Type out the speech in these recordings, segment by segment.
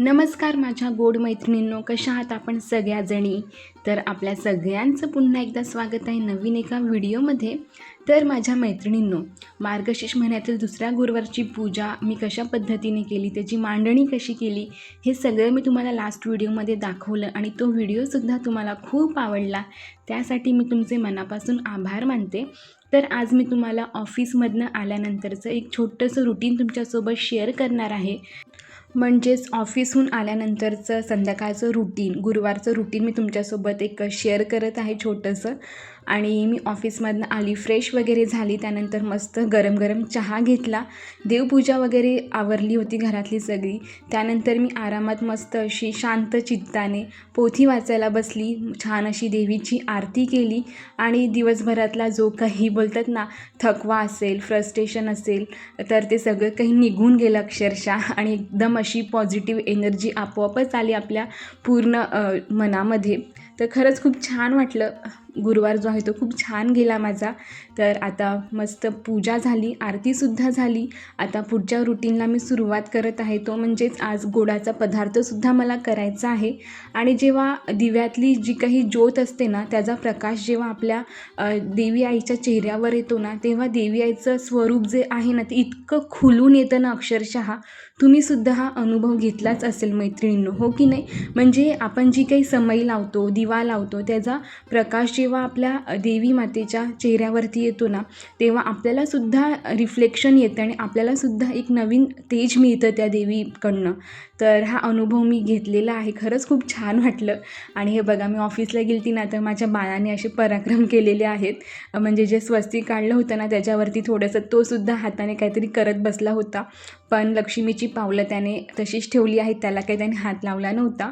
नमस्कार माझ्या गोड मैत्रिणींनो कशा आहात आपण सगळ्याजणी? तर आपल्या सगळ्यांचं पुन्हा एकदा स्वागत आहे नवीन एका व्हिडिओमध्ये. तर माझ्या मैत्रिणींनो मार्गशीर्ष महिन्यातील दुसऱ्या गुरुवारची पूजा मी कशा पद्धतीने केली त्याची मांडणी कशी केली हे सगळं मी तुम्हाला लास्ट व्हिडिओमध्ये दाखवलं आणि तो व्हिडिओसुद्धा तुम्हाला खूप आवडला. त्यासाठी मी तुमचे मनापासून आभार मानते. तर आज मी तुम्हाला ऑफिसमधनं आल्यानंतरचं एक छोटंसं रुटीन तुमच्यासोबत शेअर करणार आहे. म्हणजेच ऑफिसहून आल्यानंतरचं संध्याकाळचं रुटीन गुरुवारचं रुटीन मी तुमच्यासोबत एक शेअर करत आहे छोटंसं. आणि मी ऑफिसमधनं आली फ्रेश वगैरे झाली. त्यानंतर मस्त गरम गरम चहा घेतला. देवपूजा वगैरे आवरली होती घरातली सगळी. त्यानंतर मी आरामात मस्त अशी शांत चित्ताने पोथी वाचायला बसली. छान अशी देवीची आरती केली. आणि दिवसभरातला जो काही बोलतात ना थकवा असेल फ्रस्ट्रेशन असेल तर ते सगळं काही निघून गेलं अक्षरशः. आणि एकदम अशी पॉझिटिव्ह एनर्जी आपोआपच आली आपल्या पूर्ण मनामध्ये. तर खरंच खूप छान वाटलं. गुरुवार जो आहे तो खूप छान गेला माझा. तर आता मस्त पूजा झाली आरतीसुद्धा झाली. आता पुढच्या रुटीनला मी सुरुवात करत आहे. तो म्हणजेच आज गोडाचा पदार्थसुद्धा मला करायचा आहे. आणि जेव्हा दिव्यातली जी काही ज्योत असते ना त्याचा प्रकाश जेव्हा आपल्या देवी आईच्या चेहऱ्यावर येतो ना तेव्हा देवी आईचं स्वरूप जे आहे ना ते इतकं खुलून येतं ना अक्षरशः. तुम्हीसुद्धा हा अनुभव घेतलाच असेल मैत्रिणींनो हो की नाही? म्हणजे आपण जी काही समई लावतो दिवा लावतो त्याचा प्रकाश जेव्हा जेव्हा आपल्या देवी मातेच्या चेहऱ्यावरती येतो ना तेव्हा आपल्यालासुद्धा रिफ्लेक्शन येतं आणि आपल्यालासुद्धा एक नवीन तेज मिळतं त्या देवीकडनं. तर हा अनुभव मी घेतलेला आहे. खरंच खूप छान वाटलं. आणि हे बघा मी ऑफिसला गेलती ना तर माझ्या बाळाने असे पराक्रम केलेले आहेत. म्हणजे जे स्वस्तिक काढलं होतं ना त्याच्यावरती थोडंसं तोसुद्धा हाताने काहीतरी करत बसला होता. पण लक्ष्मीची पावलं त्याने तशीच ठेवली आहेत. त्याला काही त्याने हात लावला नव्हता.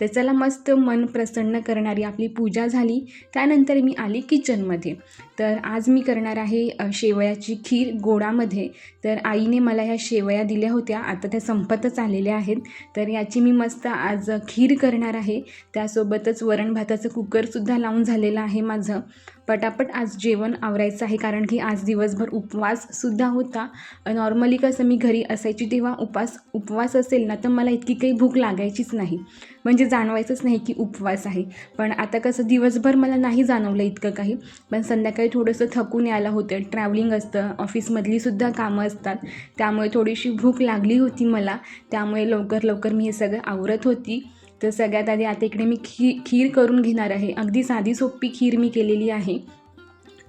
तर चला मस्त मन प्रसन्न करणारी आपली पूजा झाली. त्यानंतर मी आली किचनमध्ये तर आज मी करणार आहे शेवयाची खीर गोडामध्ये. तर आईने मला ह्या शेवया दिल्या होत्या आता त्या संपतच आलेल्या आहेत. तर याची मी मस्त आज खीर करणार आहे. त्यासोबतच वरण भाताचं कुकरसुद्धा लावून झालेलं आहे माझं. पटापट आज जेवण आवरायचं आहे कारण की आज दिवसभर उपवाससुद्धा होता. नॉर्मली कसं मी घरी असायची तेव्हा उपास उपवास असेल ना तर मला इतकी काही भूक लागायचीच नाही. म्हणजे जाणवायचंच नाही की उपवास आहे. पण आता कसं दिवसभर मला नाही जाणवलं इतकं काही. पण संध्याकाळी थोडंसं थकून यायला होतं. ट्रॅव्हलिंग असतं ऑफिसमधलीसुद्धा कामं असतात. त्यामुळे थोडीशी भूक लागली होती मला. त्यामुळे लवकर लवकर मी हे सगळं आवरत होती. तर सगळ्यात आधी आता इकडे मी खी खीर करून घेणार आहे. अगदी साधी सोपी खीर मी केलेली आहे.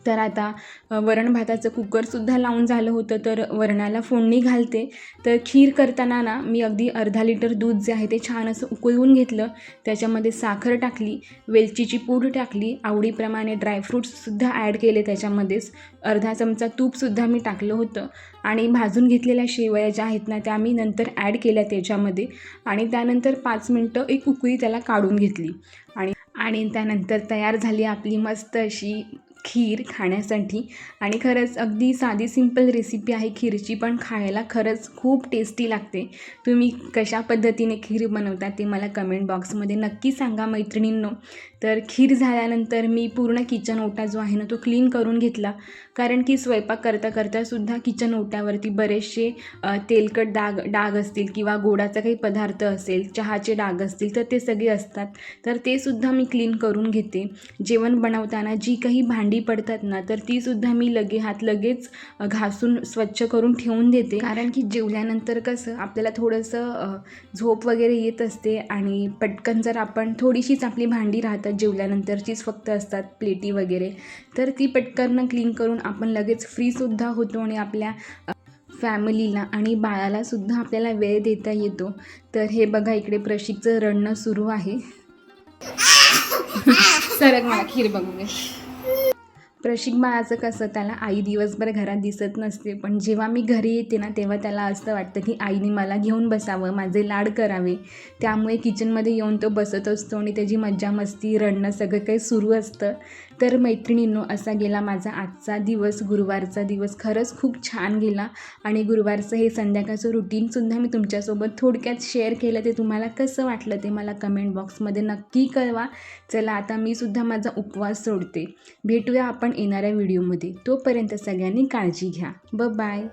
तर आता वरण भाताचं कुकरसुद्धा लावून झालं होतं तर वरणाला फोडणी घालते. तर खीर करताना ना मी अगदी अर्धा लिटर दूध जे आहे ते छान असं उकळवून घेतलं. त्याच्यामध्ये साखर टाकली वेलचीची पूड टाकली आवडीप्रमाणे ड्रायफ्रूट्ससुद्धा ॲड केले त्याच्यामध्येच. अर्धा चमचा तूपसुद्धा मी टाकलं होतं. आणि भाजून घेतलेल्या शेवया ज्या आहेत ना त्या मी नंतर ॲड केल्या त्याच्यामध्ये. आणि त्यानंतर पाच मिनटं एक उकळी त्याला काढून घेतली. आणि आणि त्यानंतर तयार झाली आपली मस्त अशी खीर खाण्यासाठी. आणि खरंच अगदी साधी सिंपल रेसिपी आहे खीरची पण खायला खरंच खूप टेस्टी लागते. तुम्ही कशा पद्धतीने खीर बनवता ते मला कमेंट बॉक्समध्ये नक्की सांगा मैत्रिणींनो. तर खीर झाल्यानंतर मी पूर्ण किचन ओटा जो आहे ना तो क्लीन करून घेतला. कारण की स्वयंपाक करता करतासुद्धा किचन ओट्यावरती बरेचसे तेलकट डाग डाग असतील किंवा गोडाचा काही पदार्थ असेल चहाचे डाग असतील तर ते सगळे असतात. तर ते सुद्धा मी क्लीन करून घेते. जेवण बनवताना जी काही भांडी पडतात ना तर तीसुद्धा मी लगे हात लगेच घासून स्वच्छ करून ठेवून देते. कारण की जेवल्यानंतर कसं आपल्याला थोडंसं झोप वगैरे येत असते आणि पटकन जर आपण थोडीशीच आपली भांडी राहतात जेवल्यानंतरचीच फक्त असतात प्लेटी वगैरे. तर ती पटकन क्लीन करून आपण लगेच फ्रीसुद्धा होतो आणि आपल्या फॅमिलीला आणि बाळालासुद्धा आपल्याला वेळ देता येतो. तर हे बघा इकडे प्रशिकचं रडणं सुरू आहे. सरक मला खीर बघू दे. प्रशिक बाळाचं कसं त्याला आई दिवसभर घरात दिसत नसते पण जेव्हा मी घरी येते ना तेव्हा त्याला असं वाटतं की आईने मला घेऊन बसावं माझे लाड करावे. त्यामुळे किचनमध्ये येऊन तो बसत असतो आणि त्याची मज्जा मस्ती रडणं सगळं काही सुरू असतं. तर मैत्रिणींनो असा गेला माझा आजचा दिवस गुरुवारचा दिवस. खरंच खूप छान गेला आणि गुरुवारचं हे संध्याकाळचं रुटीनसुद्धा मी तुमच्यासोबत थोडक्यात शेअर केलं. ते तुम्हाला कसं वाटलं ते मला कमेंट बॉक्समध्ये नक्की कळवा. चला आता मी सुद्धा माझा उपवास सोडते. भेटूया आपण येणाऱ्या व्हिडिओमध्ये तोपर्यंत सगळ्यांनी काळजी घ्या. ब बाय